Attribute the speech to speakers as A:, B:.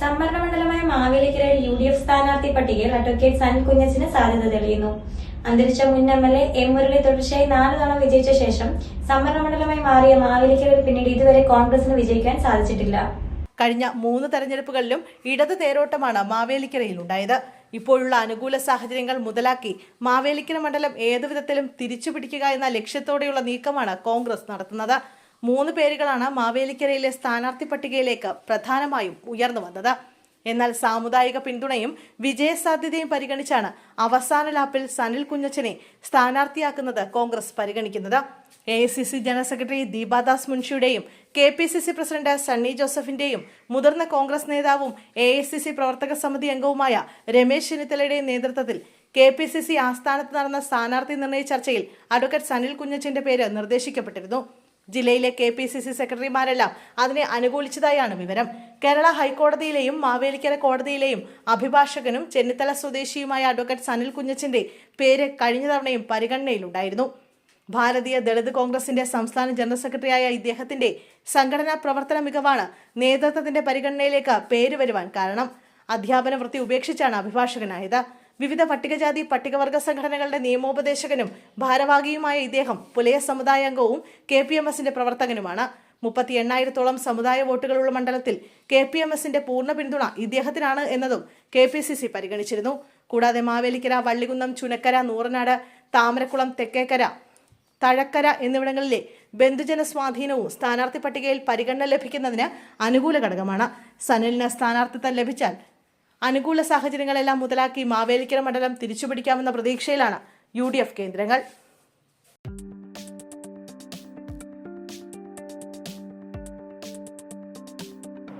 A: സംവരണ മണ്ഡലമായ മാവേലിക്കരയിൽ യു ഡി എഫ് സ്ഥാനാർത്ഥി പട്ടികയിൽ അഡ്വക്കേറ്റ് സനിൽ കുഞ്ഞച്ചിന് സാധ്യത തെളിയുന്നു. അന്തരിച്ച മുൻ M L A M Murali തുടർച്ചയായി നാല് തവണ വിജയിച്ച ശേഷം സംവരണ മണ്ഡലമായി മാറിയ മാവേലിക്കരയിൽ പിന്നീട് ഇതുവരെ കോൺഗ്രസിന് വിജയിക്കാൻ സാധിച്ചിട്ടില്ല.
B: കഴിഞ്ഞ മൂന്ന് തെരഞ്ഞെടുപ്പുകളിലും ഇടത് തേരോട്ടമാണ് മാവേലിക്കരയിൽ ഉണ്ടായത്. ഇപ്പോഴുള്ള അനുകൂല സാഹചര്യങ്ങൾ മുതലാക്കി മാവേലിക്കര മണ്ഡലം ഏതുവിധത്തിലും തിരിച്ചുപിടിക്കുക എന്ന ലക്ഷ്യത്തോടെയുള്ള നീക്കമാണ് കോൺഗ്രസ് നടത്തുന്നത്. മൂന്ന് പേരുകളാണ് മാവേലിക്കരയിലെ സ്ഥാനാർത്ഥി പട്ടികയിലേക്ക് പ്രധാനമായും ഉയർന്നു വന്നത്. എന്നാൽ സാമുദായിക പിന്തുണയും വിജയസാധ്യതയും പരിഗണിച്ചാണ് അവസാന ലാപ്പിൽ സനിൽ കുഞ്ഞച്ചനെ സ്ഥാനാർത്ഥിയാക്കുന്നത് കോൺഗ്രസ് പരിഗണിക്കുന്നത്. A C C general secretary Deepadas മുൻഷിയുടെയും K P C C president Sunny ജോസഫിന്റെയും മുതിർന്ന കോൺഗ്രസ് നേതാവും എ ഐ സി സി പ്രവർത്തക സമിതി അംഗവുമായ രമേശ് ചെന്നിത്തലയുടെയും നേതൃത്വത്തിൽ കെ പി സി സി ആസ്ഥാനത്ത് നടന്ന സ്ഥാനാർത്ഥി നിർണയ ചർച്ചയിൽ അഡ്വക്കേറ്റ് സനിൽ കുഞ്ഞച്ചന്റെ പേര് നിർദ്ദേശിക്കപ്പെട്ടിരുന്നു. ജില്ലയിലെ കെ പി സി സി സെക്രട്ടറിമാരെല്ലാം അതിനെ അനുകൂലിച്ചതായാണ് വിവരം. കേരള ഹൈക്കോടതിയിലെയും മാവേലിക്കര കോടതിയിലെയും അഭിഭാഷകനും ചെന്നിത്തല സ്വദേശിയുമായ അഡ്വക്കേറ്റ് സനിൽ കുഞ്ഞച്ചന്റെ പേര് കഴിഞ്ഞ തവണയും പരിഗണനയിലുണ്ടായിരുന്നു. ഭാരതീയ ദളിത് കോൺഗ്രസിന്റെ സംസ്ഥാന ജനറൽ സെക്രട്ടറിയായ ഇദ്ദേഹത്തിന്റെ സംഘടനാ പ്രവർത്തന മികവാണ് നേതൃത്വത്തിന്റെ പരിഗണനയിലേക്ക് പേര് വരുവാൻ കാരണം. അധ്യാപന വൃത്തി ഉപേക്ഷിച്ചാണ് അഭിഭാഷകനായത്. വിവിധ പട്ടികജാതി പട്ടികവർഗ സംഘടനകളുടെ നിയമോപദേശകനും ഭാരവാഹിയുമായ ഇദ്ദേഹം പുലയ സമുദായ അംഗവും കെ പി എം എസിന്റെ പ്രവർത്തകനുമാണ്. മുപ്പത്തി എണ്ണായിരത്തോളം സമുദായ വോട്ടുകളുള്ള മണ്ഡലത്തിൽ കെ പി എം എസിന്റെ പൂർണ പിന്തുണ ഇദ്ദേഹത്തിനാണ് എന്നതും കെ പി സി സി പരിഗണിച്ചിരുന്നു. കൂടാതെ മാവേലിക്കര വള്ളികുന്നം ചുനക്കര നൂറനാട് താമരക്കുളം തെക്കേക്കര തഴക്കര എന്നിവിടങ്ങളിലെ ബന്ധുജന സ്വാധീനവും സ്ഥാനാർത്ഥി പട്ടികയിൽ പരിഗണന ലഭിക്കുന്നതിന് അനുകൂല ഘടകമാണ്. സനലിന് സ്ഥാനാർത്ഥിത്വം ലഭിച്ചാൽ അനുകൂല സാഹചര്യങ്ങളെല്ലാം മുതലാക്കി മാവേലിക്കര മണ്ഡലം തിരിച്ചുപിടിക്കാമെന്ന പ്രതീക്ഷയിലാണ് യു കേന്ദ്രങ്ങൾ.